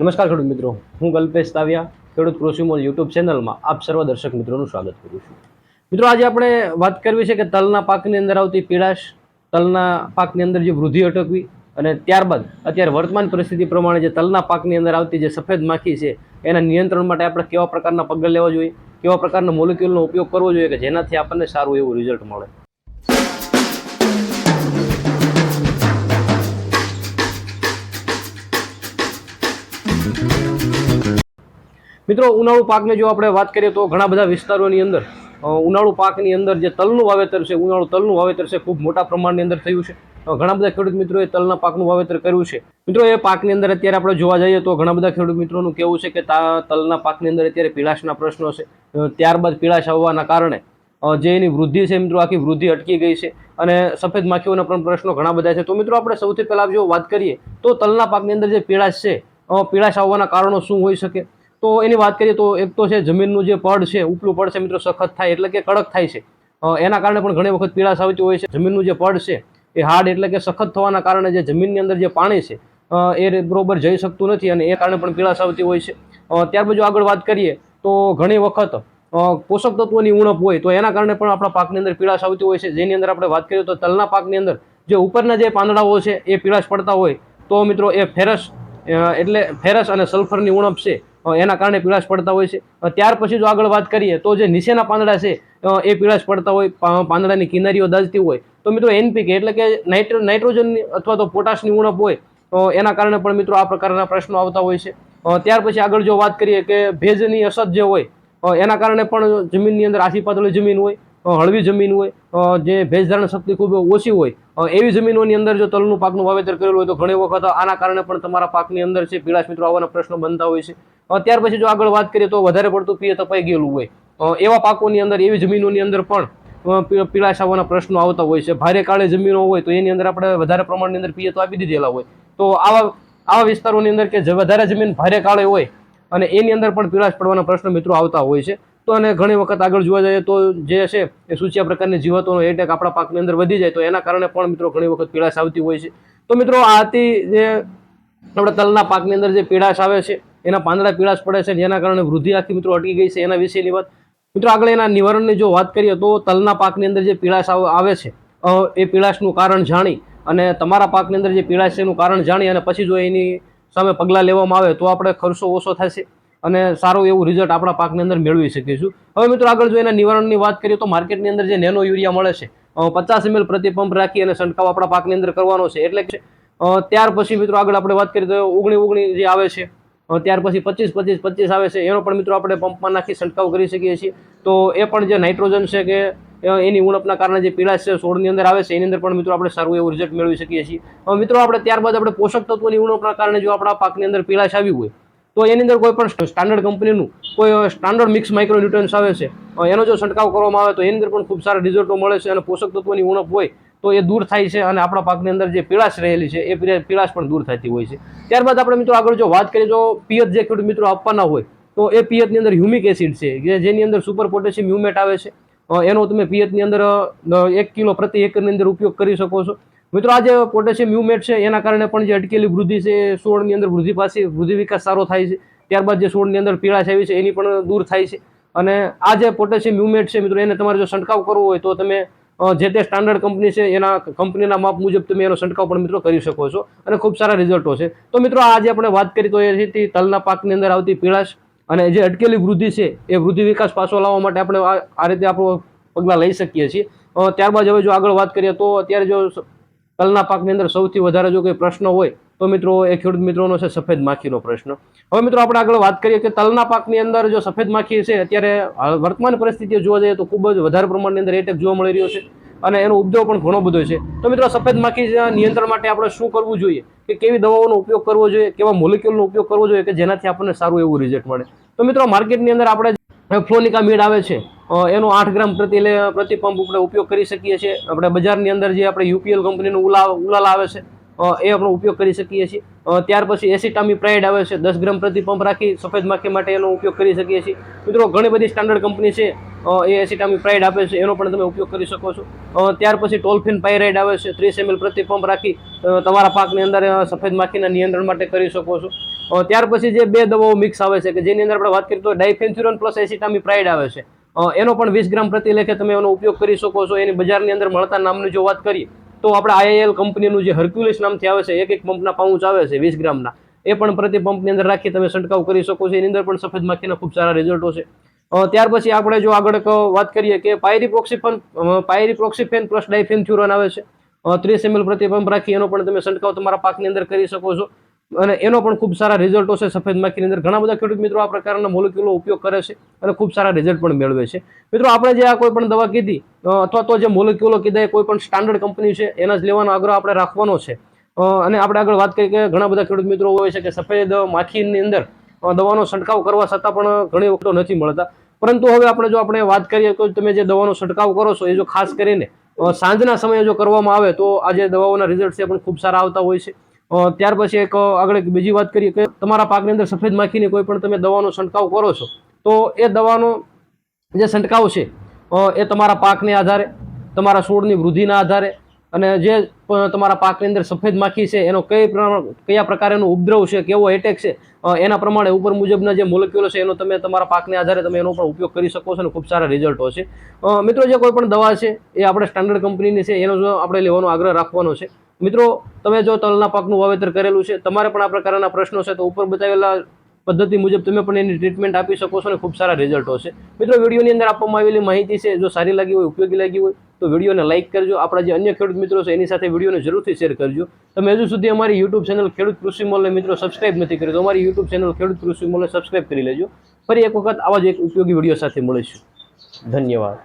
નમસ્કાર ખેડૂત મિત્રો. હું કલ્પેશ તાવ્યા, ખેડૂત કૃષિમોલ યુટ્યુબ ચેનલમાં આપ સર્વ દર્શક મિત્રોનું સ્વાગત કરું છું. મિત્રો, આજે આપણે વાત કરવી છે કે તલના પાકની અંદર આવતી પીડાશ, તલના પાકની અંદર જે વૃદ્ધિ અટકવી અને ત્યારબાદ અત્યારે વર્તમાન પરિસ્થિતિ પ્રમાણે જે તલના પાકની અંદર આવતી જે સફેદ માખી છે, એના નિયંત્રણ માટે આપણે કેવા પ્રકારના પગલાં લેવા જોઈએ, કેવા પ્રકારના મોલિક્યુલનો ઉપયોગ કરવો જોઈએ કે જેનાથી આપણને સારું એવું રિઝલ્ટ મળે. મિત્રો, ઉનાળુ પાકની જો આપણે વાત કરીએ તો ઘણા બધા વિસ્તારોની અંદર ઉનાળુ પાકની અંદર જે તલનું વાવેતર છે, ઉનાળુ તલનું વાવેતર છે, ખૂબ મોટા પ્રમાણની અંદર થયું છે. ઘણા બધા ખેડૂત મિત્રોએ તલના પાકનું વાવેતર કર્યું છે. મિત્રો, એ પાકની અંદર અત્યારે આપણે જોવા જઈએ તો ઘણા બધા ખેડૂત મિત્રોનું કેવું છે કે તલના પાકની અંદર અત્યારે પીળાશના પ્રશ્નો છે. ત્યારબાદ પીળાશ આવવાના કારણે જે એની વૃદ્ધિ છે મિત્રો, આખી વૃદ્ધિ અટકી ગઈ છે અને સફેદ માખીઓના પણ પ્રશ્નો ઘણા બધા છે. તો મિત્રો, આપણે સૌથી પહેલાં જો વાત કરીએ તો તલના પાકની અંદર જે પીળાશ છે પીળાશ આવવાના કારણો શું હોઈ શકે? તો એની વાત કરીએ તો એક તો છે જમીનનું જે પડ છે, ઉપલું પડ છે મિત્રો સખત થાય, એટલે કે કડક થાય છે. એના કારણે પણ ઘણી વખત પીળાશ આવતી હોય છે. જમીનનું જે પડ છે, એ હાર્ડ એટલે કે સખત થવાના કારણે જે જમીનની અંદર જે પાણી છે એ બરોબર જઈ શકતું નથી અને એ કારણે પણ પીળાશ આવતી હોય છે. ત્યારબાદ જો આગળ વાત કરીએ તો ઘણી વખત પોષક તત્વોની ઉણપ હોય તો એના કારણે પણ આપણા પાકની અંદર પીળાશ આવતી હોય છે. જેની અંદર આપણે વાત કરીએ તો તલના પાકની અંદર જે ઉપરના જે પાંદડાઓ છે, એ પીળાશ પડતા હોય. તો મિત્રો એ ફેરસ એટલે ફેરસ અને સલ્ફરની ઉણપ છે. એના કારણે પીળાશ પડતા હોય છે. ત્યાર પછી જો આગળ વાત કરીએ, તો જે નીચેના પાંદડા છે એ પીળાશ પડતા હોય પાંદડાની કિનારીઓ દાજતી હોય. તો મિત્રો એનપીકે, એટલે કે નાઇટ્રો, નાઇટ્રોજનની અથવા તો પોટાશની ઉણપ હોય તો એના કારણે પણ મિત્રો આ પ્રકારના પ્રશ્નો આવતા હોય છે. ત્યાર પછી આગળ જો વાત કરીએ કે ભેજની અસર જે હોય એના કારણે પણ જમીનની અંદર આસી પાતળી જમીન હોય. હળવી જમીન હોય જે ભેજ ધારણ શક્તિ ખૂબ ઓછી હોય એવી જમીનોની અંદર જો તલનું પાકનું વાવેતર કરેલું હોય તો ઘણી વખત આના કારણે પણ તમારા પાકની અંદર છે પીળાશ મિત્રો આવવાના પ્રશ્નો બનતા હોય છે. ત્યાર પછી જો આગળ વાત કરીએ તો વધારે પડતું પીએ તપાઈ ગયેલું હોય. એવા પાકોની અંદર, એવી જમીનોની અંદર પણ પીળાશ આવવાના પ્રશ્નો આવતા હોય છે. ભારે કાળે જમીનો હોય તો એની અંદર આપણે વધારે પ્રમાણની અંદર પીએ તો આપી દીધેલા હોય. તો આવા આવા વિસ્તારોની અંદર કે વધારે જમીન ભારે કાળે હોય અને એની અંદર પણ પીળાશ પડવાના પ્રશ્નો મિત્રો આવતા હોય છે. તો અને ઘણી વખત આગળ જોવા જઈએ તો જે છે એ સૂચ્યા પ્રકારની જીવાતોનો એટેક આપણા પાકની અંદર વધી જાય તો એના કારણે પણ મિત્રો ઘણી વખત પીળાશ આવતી હોય છે. તો મિત્રો આ હતી જે આપણે તલના પાકની અંદર જે પીળાશ આવે છે, એના પાંદડા પીળાશ પડે છે જેના કારણે વૃદ્ધિ આખી મિત્રો અટકી ગઈ છે એના વિશેની વાત. મિત્રો આગળ એના નિવારણની જો વાત કરીએ તો તલના પાકની અંદર જે પીળાશ આવ- છે એ પીળાશનું કારણ જાણી અને તમારા પાકની અંદર જે પીળાશ છે એનું કારણ જાણી અને પછી જો એની સામે પગલાં લેવામાં આવે તો આપણે ખર્ચો ઓછો થશે અને સારું એવું રિઝલ્ટ આપણા પાકની અંદર મેળવી શકીશું. હવે મિત્રો આગળ જો એના નિવારણની વાત કરીએ તો માર્કેટની અંદર જે નેનો યુરિયા મળે છે પચાસ એમએલ પ્રતિ પંપ રાખી અને છંટકાવ આપણા પાકની અંદર કરવાનો છે એટલે કે ત્યાર પછી મિત્રો આગળ આપણે વાત કરીએ તો ઓગણી ઓગણી જે આવે છે ત્યાર પછી પચીસ પચીસ પચીસ આવે છે, એનો પણ મિત્રો આપણે પંપમાં નાખી છંટકાવ કરી શકીએ છીએ. તો એ પણ જે નાઇટ્રોજન છે કે એની ઉણપના કારણે જે પીળાશ છે છોડની અંદર આવે છે, એની અંદર પણ મિત્રો આપણે સારું એવું રિઝલ્ટ મેળવી શકીએ છીએ. મિત્રો આપણે ત્યારબાદ આપણે પોષક તત્વોની ઉણપના કારણે જો આપણા પાકની અંદર પીળાશ આવી હોય તો એની અંદર કોઈ પણ સ્ટાન્ડર્ડ કંપનીનું કોઈ સ્ટાન્ડર્ડ મિક્સ માઇક્રો ન્યુટ્રન્સ આવે છે એનો જો છંટકાવ કરવામાં આવે તો એની અંદર પણ ખૂબ સારા રિઝલ્ટો મળે છે અને પોષક તત્વોની ઉણપ હોય તો એ દૂર થાય છે અને આપણા પાકની અંદર જે પીળાશ રહેલી છે એ પીળાશ પણ દૂર થતી હોય છે. ત્યારબાદ આપણે મિત્રો આગળ જો વાત કરીએ તો પિયત જે ખેડૂત મિત્રો આપવાના હોય તો એ પિયતની અંદર હ્યુમિક એસિડ છે કે જેની અંદર સુપર પોટેશિયમ હ્યુમેટ આવે છે. એનો તમે પિયતની અંદર એક કિલો પ્રતિ એકરની અંદર ઉપયોગ કરી શકો છો. મિત્રો, આ જે પોટેશિયમ મ્યુમેટ છે, એના કારણે પણ જે અટકેલી વૃદ્ધિ છે, એ છોડની અંદર વૃદ્ધિ પાસે વૃદ્ધિ વિકાસ સારો થાય છે. ત્યારબાદ જે છોડની અંદર પીળાશ આવી છે, એની પણ દૂર થાય છે. અને આ જે પોટેશિયમ હ્યુમેટ છે, મિત્રો, એને તમારે જો છંટકાવ કરવો હોય, તો તમે જે તે સ્ટાન્ડર્ડ કંપની છે, એના કંપનીના માપ મુજબ તમે એનો છંટકાવ પણ, મિત્રો, કરી શકો છો. અને ખૂબ સારા રિઝલ્ટો છે. તો મિત્રો આજે આપણે વાત કરી, તો એ હતી તલના પાકની અંદર આવતી પીળાશ અને જે અટકેલી વૃદ્ધિ છે, એ વૃદ્ધિ વિકાસ પાછો લાવવા માટે આપણે આ રીતે આપણું પગલાં લઈ શકીએ છીએ. ત્યારબાદ હવે જો આગળ વાત કરીએ, તો અત્યારે જો તલના પાકની અંદર સૌથી વધારે જો કોઈ પ્રશ્ન હોય, તો મિત્રો એ ખેડૂત મિત્રોનો છે સફેદ માખીનો પ્રશ્ન. હવે મિત્રો આપણે આગળ વાત કરીએ કે તલના પાકની અંદર જો સફેદ માખી છે, અત્યારે વર્તમાન પરિસ્થિતિઓ જોવા જઈએ તો ખૂબ જ વધારે પ્રમાણની અંદર એટેક જોવા મળી રહ્યો છે અને એનો ઉપદ્રવ પણ ઘણો બધો છે. તો મિત્રો સફેદ માખી નિયંત્રણ માટે આપણે શું કરવું જોઈએ? કે કેવી દવાઓનો ઉપયોગ કરવો જોઈએ? કેવા મોલિક્યુલનો ઉપયોગ કરવો જોઈએ? કે જેનાથી આપણને સારું એવું રિઝલ્ટ મળે? તો મિત્રો માર્કેટની અંદર આપણે ફ્લોનિકા મીડ આવે છે. એનો આઠ ગ્રામ પ્રતિ પ્રતિ પંપ આપણે ઉપયોગ કરી શકીએ છીએ. આપણે બજારની અંદર જે આપણે યુપીએલ કંપનીનું ઉલા ઉલાલ આવે છે એ આપણો ઉપયોગ કરી શકીએ છીએ. ત્યાર પછી એસિટામી પ્રાઇડ આવે છે, દસ ગ્રામ પ્રતિ પંપ રાખી સફેદ માખી માટે એનો ઉપયોગ કરી શકીએ છીએ. મિત્રો, ઘણી બધી સ્ટાન્ડર્ડ કંપની છે એ એસિટામી પ્રાઇડ આપે છે, એનો પણ તમે ઉપયોગ કરી શકો છો. ત્યાર પછી ટોલ્ફિન પાયરાઇડ આવે છે, ત્રીસ એમએલ પ્રતિ પંપ રાખી તમારા પાકની અંદર સફેદ માખીના નિયંત્રણ માટે કરી શકો છો. ત્યાર પછી જે બે દવાઓ મિક્સ આવે છે, કે જેની અંદર આપણે વાત કરીએ તો ડાયફેન્થ્યુરન પ્લસ એસિટામી પ્રાઇડ આવે છે. એનો પણ વીસ ગ્રામ પ્રતિ લેખે તમે એનો ઉપયોગ કરી શકો છો. એની બજારની અંદર મળતા નામની જો વાત કરીએ, તો આપણે આઈઆઈએલ કંપનીનું જે હર્ક્યુલિસ નામથી આવે છે, એક એક પંપના પાઉચ આવે છે વીસ ગ્રામના. એ પણ પ્રતિ પંપની અંદર રાખી તમે છંટકાવ કરી શકો છો. એની અંદર પણ સફેદ માખીના ખૂબ સારા રિઝલ્ટો છે. ત્યાર પછી આપણે જો આગળ વાત કરીએ કે પાયરીપ્રોક્સિફન પાયરીપ્રોક્સિફેન પ્લસ ડાયફેન્થ્યુરોન આવે છે. ત્રીસ એમએલ પ્રતિ પંપ રાખી એનો પણ તમે છંટકાવ તમારા પાકની અંદર કરી શકો છો. અને એનો પણ ખૂબ સારા રિઝલ્ટો છે સફેદ માખીની અંદર. ઘણા બધા ખેડૂત મિત્રો આ પ્રકારના મોલેક્યુલનો ઉપયોગ કરે છે અને ખૂબ સારા રિઝલ્ટ પણ મેળવે છે. મિત્રો, આપણે જે આ કોઈ પણ દવા કીધી અથવા તો જે મોલિક્યુલો કીધા, એ કોઈ પણ સ્ટાન્ડર્ડ કંપની છે, એના જ લેવાનો આગ્રહ આપણે રાખવાનો છે. અને આપણે આગળ વાત કરીએ કે ઘણા બધા ખેડૂત મિત્રો હોય છે કે સફેદ માખીની અંદર દવાનો છંટકાવ કરવા છતાં પણ ઘણી વખતો નથી મળતા. પરંતુ હવે આપણે જો આપણે વાત કરીએ તો તમે જે દવાનો છંટકાવ કરો છો, એ જો ખાસ કરીને સાંજના સમયે જો કરવામાં આવે તો આ જે દવાઓના રિઝલ્ટ છે એ પણ ખૂબ સારા આવતા હોય છે. ત્યાર પછી એક આગળ બીજી વાત કરીએ કે તમારા પાકની અંદર સફેદ માખીની કોઈ પણ તમે દવાનો છંટકાવ કરો છો, તો એ દવાનો જે છંટકાવ છે એ તમારા પાકને આધારે, તમારા છોડની વૃદ્ધિના આધારે અને જે તમારા પાકની અંદર સફેદ માખી છે, એનો કઈ કયા પ્રકારનો ઉપદ્રવ છે, કેવો એટેક છે એના પ્રમાણે ઉપર મુજબના જે મોલેક્યુલો છે, એનો તમે તમારા પાકને આધારે તમે એનો પણ ઉપયોગ કરી શકો છો અને ખૂબ સારા રિઝલ્ટો છે. મિત્રો, જે કોઈ પણ દવા છે, એ આપણે સ્ટાન્ડર્ડ કંપનીની છે, એનો જો આપણે લેવાનો આગ્રહ રાખવાનો છે. મિત્રો, તમે જો તલના પાકનું વાવેતર કરેલું છે, તમારે પણ આ પ્રકારના પ્રશ્નો છે, તો ઉપર બતાવેલા પદ્ધતિ મુજબ તમે પણ એની ટ્રીટમેન્ટ આપી શકો છો અને ખૂબ સારા રિઝલ્ટો છે. મિત્રો, વિડીયોની અંદર આપવામાં આવેલી માહિતી છે, જો સારી લાગી હોય, ઉપયોગી લાગી હોય તો વિડીયોને લાઇક કરજો. આપણા જે અન્ય ખેડૂત મિત્રો છે, એની સાથે વિડીયોને જરૂરથી શેર કરજો. તમે હજુ સુધી અમારી યુટ્યુબ ચેનલ ખેડૂત કૃષિ મોલને મિત્રો સબસ્ક્રાઇબ નથી કરી તો અમારી યુટ્યુબ ચેનલ ખેડૂત કૃષિ મોલને સબસ્ક્રાઇબ કરી લેજો. ફરી એક વખત આવા જ એક ઉપયોગી વીડિયો સાથે મળીશું. ધન્યવાદ.